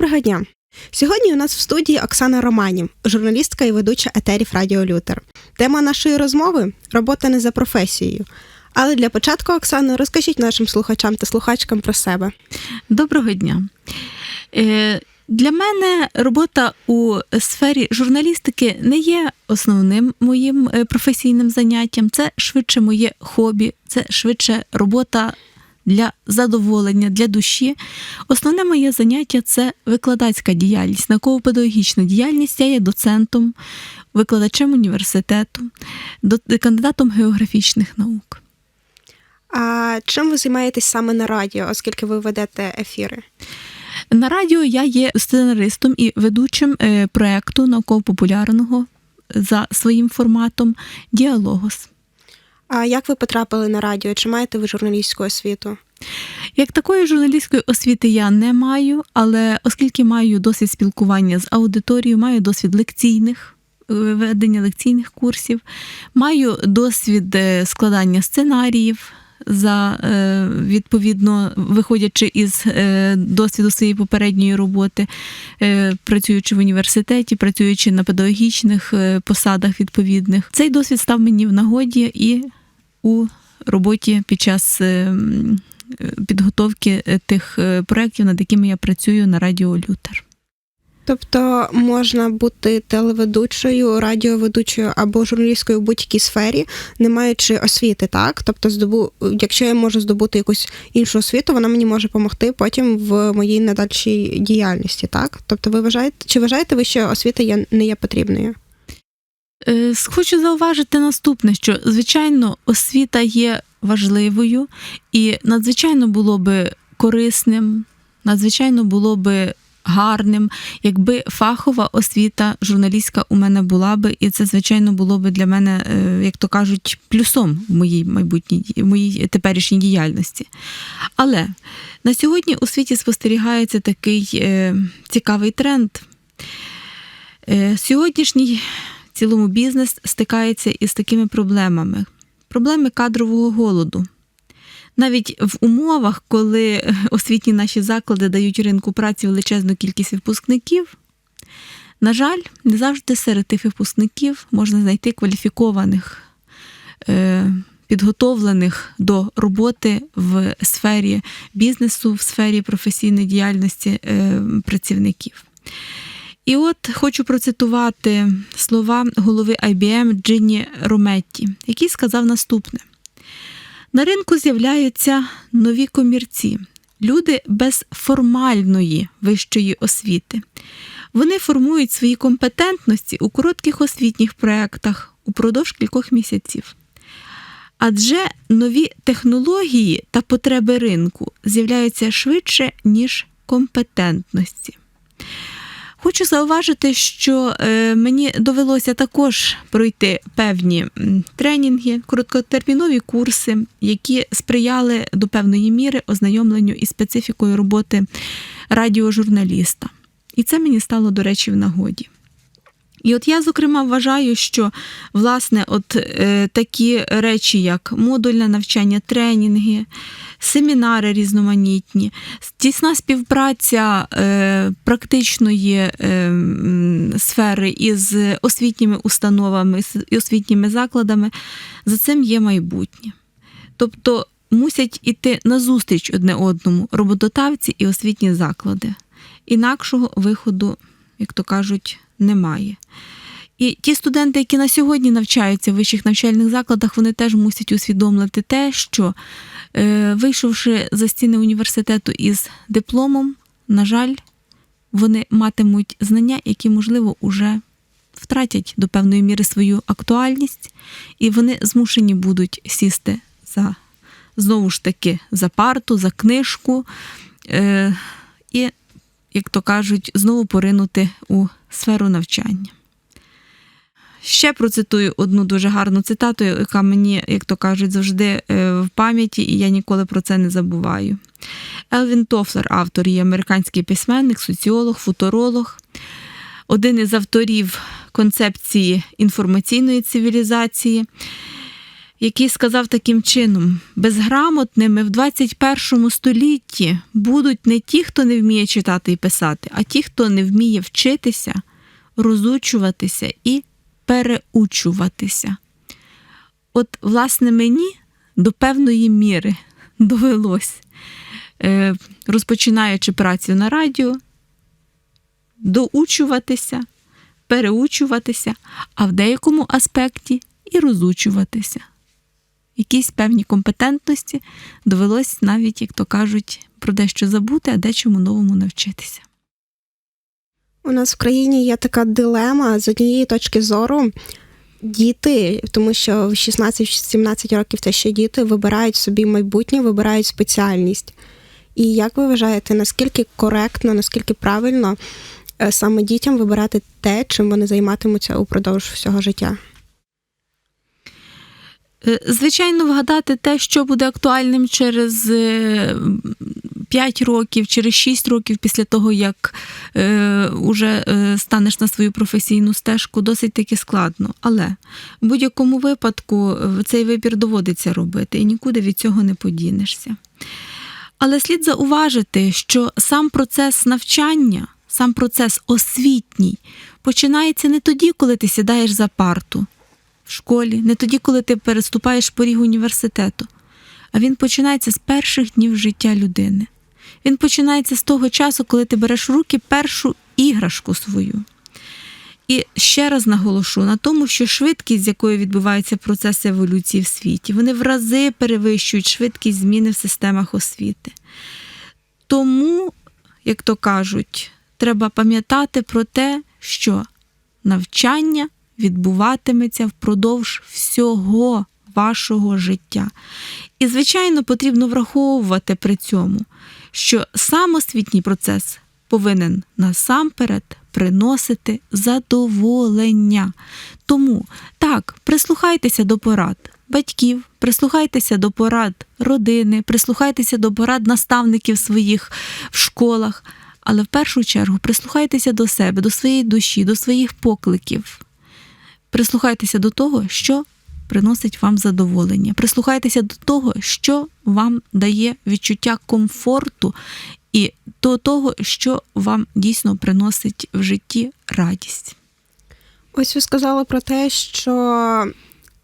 Доброго дня! Сьогодні у нас в студії Оксана Романів, журналістка і ведуча етерів Радіо Лютер. Тема нашої розмови робота не за професією. Але для початку, Оксано, розкажіть нашим слухачам та слухачкам про себе. Доброго дня. Е, Для мене робота у сфері журналістики не є основним моїм е, професійним заняттям. Це швидше моє хобі, це швидше робота для задоволення, для душі. Основне моє заняття це викладацька діяльність, науково-педагогічна діяльність. Я є доцентом, викладачем університету, кандидатом географічних наук. А чим ви займаєтесь саме на радіо, оскільки ви ведете ефіри? На радіо я є сценаристом і ведучим е, проекту науково-популярного за своїм форматом Діалогос. А як ви потрапили на радіо? Чи маєте ви журналістську освіту? Як такої журналістської освіти я не маю, але оскільки маю досвід спілкування з аудиторією, маю досвід лекційних. е, Ведення лекційних курсів, маю досвід е, складання сценаріїв за е, відповідно виходячи із досвіду своєї попередньої роботи, працюючи в університеті, працюючи на педагогічних посадах відповідних. Цей досвід став мені в нагоді і у роботі під час. е, е, Підготовки е, тих проєктів, над якими я працюю на Радіо Лютер. Тобто можна бути телеведучою, радіоведучою або журналісткою в будь-якій сфері, не маючи освіти, так? Тобто, здобу... якщо я можу здобути якусь іншу освіту, вона мені може допомогти потім в моїй надальшій діяльності, так? Тобто, ви вважаєте, чи вважаєте ви, що освіта є, не є потрібною? Е, Хочу зауважити наступне, що звичайно освіта є важливою, і надзвичайно було би корисним, надзвичайно було би гарним, якби фахова освіта журналістська у мене була би, і це, звичайно, було би для мене, е, як то кажуть, плюсом в моїй майбутній в моїй теперішній діяльності. Але на сьогодні у світі спостерігається такий е, цікавий тренд. Е, сьогоднішній цілому бізнес стикається із такими проблемами: проблеми кадрового голоду. Навіть в умовах, коли освітні наші заклади дають ринку праці величезну кількість випускників, на жаль, не завжди серед тих випускників можна знайти кваліфікованих, е, підготовлених до роботи в сфері бізнесу, в сфері професійної діяльності е, працівників. І от хочу процитувати слова голови IBM Джинні Рометті, який сказав наступне: на ринку з'являються нові комірці, люди без формальної вищої освіти. Вони формують свої компетентності у коротких освітніх проєктах упродовж кількох місяців. Адже нові технології та потреби ринку з'являються швидше, ніж компетентності. Хочу зауважити, що е, мені довелося також пройти певні тренінги, короткотермінові курси, які сприяли до певної міри ознайомленню із специфікою роботи радіожурналіста. І це мені стало, до речі, в нагоді. І от я, зокрема, вважаю, що власне от е, такі речі, як модульне навчання, тренінги, семінари різноманітні, тісна співпраця е, практичної е, сфери із освітніми установами з освітніми закладами, за цим є майбутнє. Тобто мусять іти назустріч одне одному роботодавці і освітні заклади. Інакшого виходу, як то кажуть, немає. І ті студенти, які на сьогодні навчаються в вищих навчальних закладах, вони теж мусять усвідомити те, що, е, вийшовши за стіни університету із дипломом, на жаль, вони матимуть знання, які, можливо, уже втратять до певної міри свою актуальність, і вони змушені будуть сісти за знову ж таки за парту, за книжку. Е, і, як то кажуть, знову поринути у сферу навчання. Ще процитую одну дуже гарну цитату, яка мені, як то кажуть, завжди е, в пам'яті, і я ніколи про це не забуваю. Елвін Тофлер, автор і американський письменник, соціолог, футуролог, один із авторів концепції інформаційної цивілізації. Який сказав таким чином: безграмотними в 21 столітті будуть не ті, хто не вміє читати і писати, а ті, хто не вміє вчитися, розучуватися і переучуватися. От, власне, мені до певної міри довелось, е, розпочинаючи працю на радіо, доучуватися, переучуватися, а в деякому аспекті і розучуватися. Якісь певні компетентності довелось навіть, як то кажуть, про дещо забути, а дечому новому навчитися. У нас в країні є така дилема з однієї точки зору. Діти, тому що в 16-17 років це ще діти вибирають собі майбутнє, вибирають спеціальність. І як ви вважаєте, наскільки коректно, наскільки правильно е, саме дітям вибирати те, чим вони займатимуться упродовж всього життя? Е, Звичайно, вгадати те, що буде актуальним через 5 років, через 6 років після того, як е, уже е, станеш на свою професійну стежку, досить таки складно. Але в будь-якому випадку е, цей вибір доводиться робити, і нікуди від цього не подінешся. Але слід зауважити, що сам процес навчання, сам процес освітній починається не тоді, коли ти сідаєш за парту в школі, не тоді, коли ти переступаєш поріг університету, а він починається з перших днів життя людини. Він починається з того часу, коли ти береш в руки першу іграшку свою. І ще раз наголошу на тому, що швидкість, з якою відбуваються процеси еволюції в світі, вони в рази перевищують швидкість зміни в системах освіти. Тому, як то кажуть, треба пам'ятати про те, що навчання відбуватиметься впродовж всього вашого життя. І, звичайно, потрібно враховувати при цьому, що сам освітній процес повинен насамперед приносити задоволення. Тому так, прислухайтеся до порад батьків, прислухайтеся до порад родини, прислухайтеся до порад наставників своїх в школах. Але в першу чергу прислухайтеся до себе, до своєї душі, до своїх покликів. Прислухайтеся до того, що приносить вам задоволення. Прислухайтеся до того, що вам дає відчуття комфорту, і до того, що вам дійсно приносить в житті радість. Ось ви сказали про те, що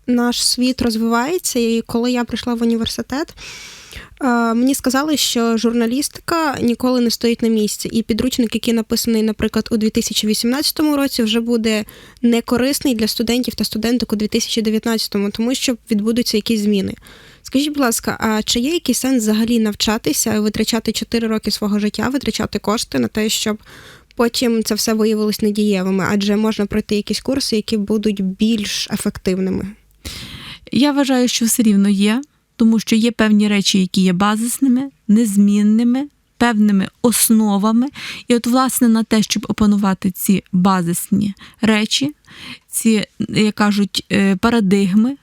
наш світ розвивається, і коли я прийшла в університет, мені сказали, що журналістика ніколи не стоїть на місці, і підручник, який написаний, наприклад, у 2018 році, вже буде некорисний для студентів та студенток у 2019, тому що відбудуться якісь зміни. Скажіть, будь ласка, а чи є якийсь сенс взагалі навчатися, витрачати 4 роки свого життя, витрачати кошти на те, щоб потім це все виявилось недієвими? Адже можна пройти якісь курси, які будуть більш ефективними? Я вважаю, що все рівно є, тому що є певні речі, які є базисними, незмінними, певними основами. І от, власне, на те, щоб опанувати ці базисні речі, ці, як кажуть, е, парадигми,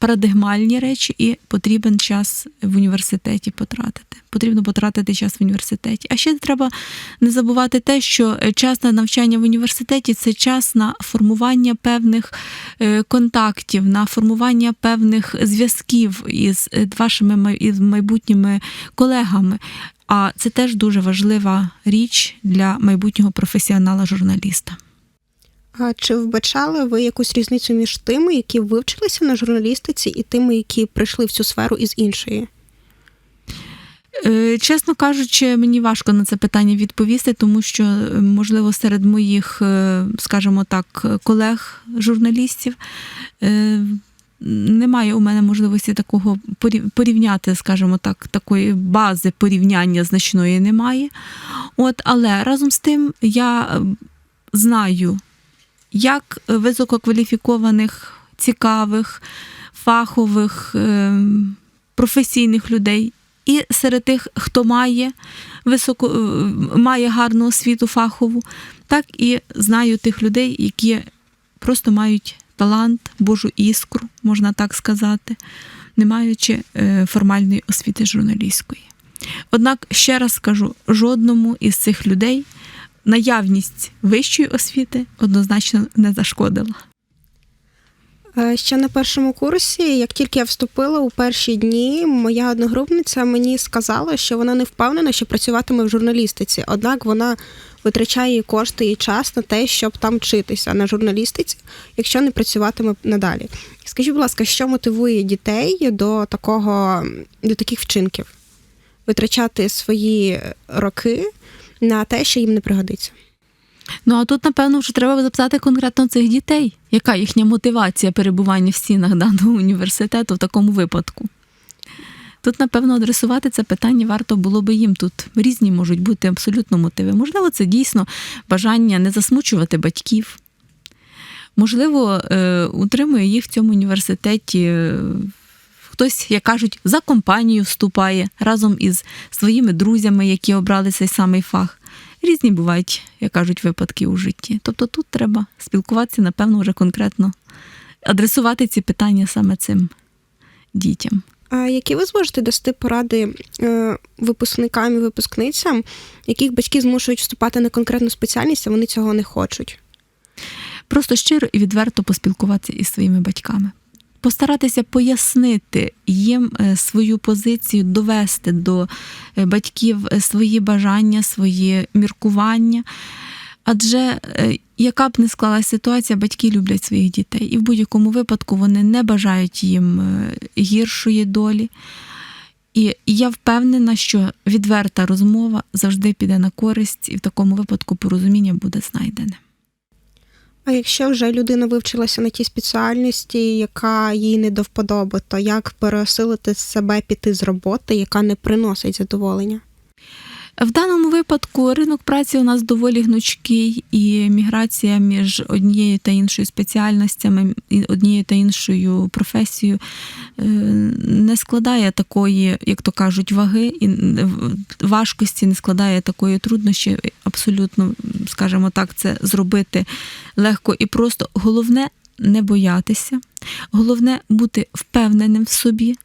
парадигмальні речі, і потрібен час в університеті потратити. Потрібно потратити час в університеті. А ще треба не забувати те, що час на навчання в університеті це час на формування певних е, контактів, на формування певних зв'язків із е, вашими із майбутніми колегами. А це теж дуже важлива річ для майбутнього професіонала-журналіста. Чи вбачали ви якусь різницю між тими, які вивчилися на журналістиці, і тими, які прийшли в цю сферу із іншої? Е, Чесно кажучи, мені важко на це питання відповісти, тому що, е, можливо, серед моїх, е, скажімо так, колег журналістів е, немає у мене можливості такого порівняти, скажімо так, такої бази порівняння значної немає. От, але разом з тим я знаю, як висококваліфікованих, цікавих, фахових, е, професійних людей. І серед тих, хто має високо е, має гарну освіту фахову, так і знаю тих людей, які просто мають талант, Божу іскру, можна так сказати, не маючи е, формальної освіти журналістської. Однак, ще раз скажу, жодному із цих людей наявність вищої освіти однозначно не зашкодила. Е, Ще на першому курсі, як тільки я вступила у перші дні, моя одногрупниця мені сказала, що вона не впевнена, що працюватиме в журналістиці. Однак вона витрачає кошти і час на те, щоб там вчитися на журналістиці, якщо не працюватиме надалі. Скажіть, будь ласка, що мотивує дітей до такого до таких вчинків? Витрачати свої роки на те, що їм не пригодиться. Ну а тут, напевно, вже треба запитати конкретно цих дітей, яка їхня мотивація перебування в стінах даного університету в такому випадку. Тут, напевно, адресувати це питання варто було би їм. Тут різні можуть бути абсолютно мотиви. Можливо, це дійсно бажання не засмучувати батьків. Можливо, е, утримує їх в цьому університеті. Хтось, як кажуть, за компанію вступає разом із своїми друзями, які обрали цей самий фах. Різні бувають, як кажуть, випадки у житті. Тобто тут треба спілкуватися, напевно, вже конкретно адресувати ці питання саме цим дітям. А які ви зможете дасти поради е, випускникам і випускницям, яких батьки змушують вступати на конкретну спеціальність, а вони цього не хочуть? Просто щиро і відверто поспілкуватися із своїми батьками. Постаратися пояснити їм е, свою позицію, довести до е, батьків е, свої бажання, свої міркування. Адже яка б не склалася ситуація, батьки люблять своїх дітей, і в будь-якому випадку вони не бажають їм гіршої долі. І я впевнена, що відверта розмова завжди піде на користь, і в такому випадку порозуміння буде знайдене. А якщо вже людина вивчилася на тій спеціальності, яка їй не до вподоби, то як пересилити себе піти з роботи, яка не приносить задоволення? В даному випадку ринок праці у нас доволі гнучкий, і міграція між однією та іншою спеціальностями однією та іншою професією е, не складає такої, як то кажуть, ваги і важкості, не складає такої труднощі. Абсолютно, скажімо так, це зробити легко і просто. Головне не боятися, головне бути впевненим в собі.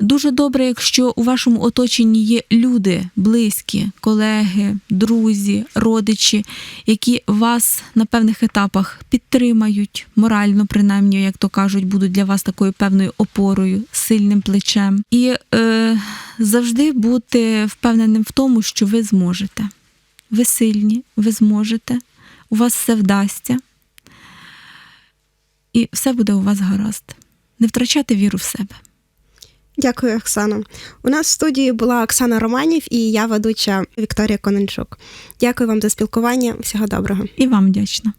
Дуже добре, якщо у вашому оточенні є люди, близькі, колеги, друзі, родичі, які вас на певних етапах підтримають, морально, принаймні, як то кажуть, будуть для вас такою певною опорою, сильним плечем. І е, завжди бути впевненим в тому, що ви зможете. Ви сильні, ви зможете, у вас все вдасться, і все буде у вас гаразд. Не втрачати віру в себе. Дякую, Оксано. У нас в студії була Оксана Романів і я ведуча Вікторія Коненчук. Дякую вам за спілкування. Всього доброго. І вам вдячна.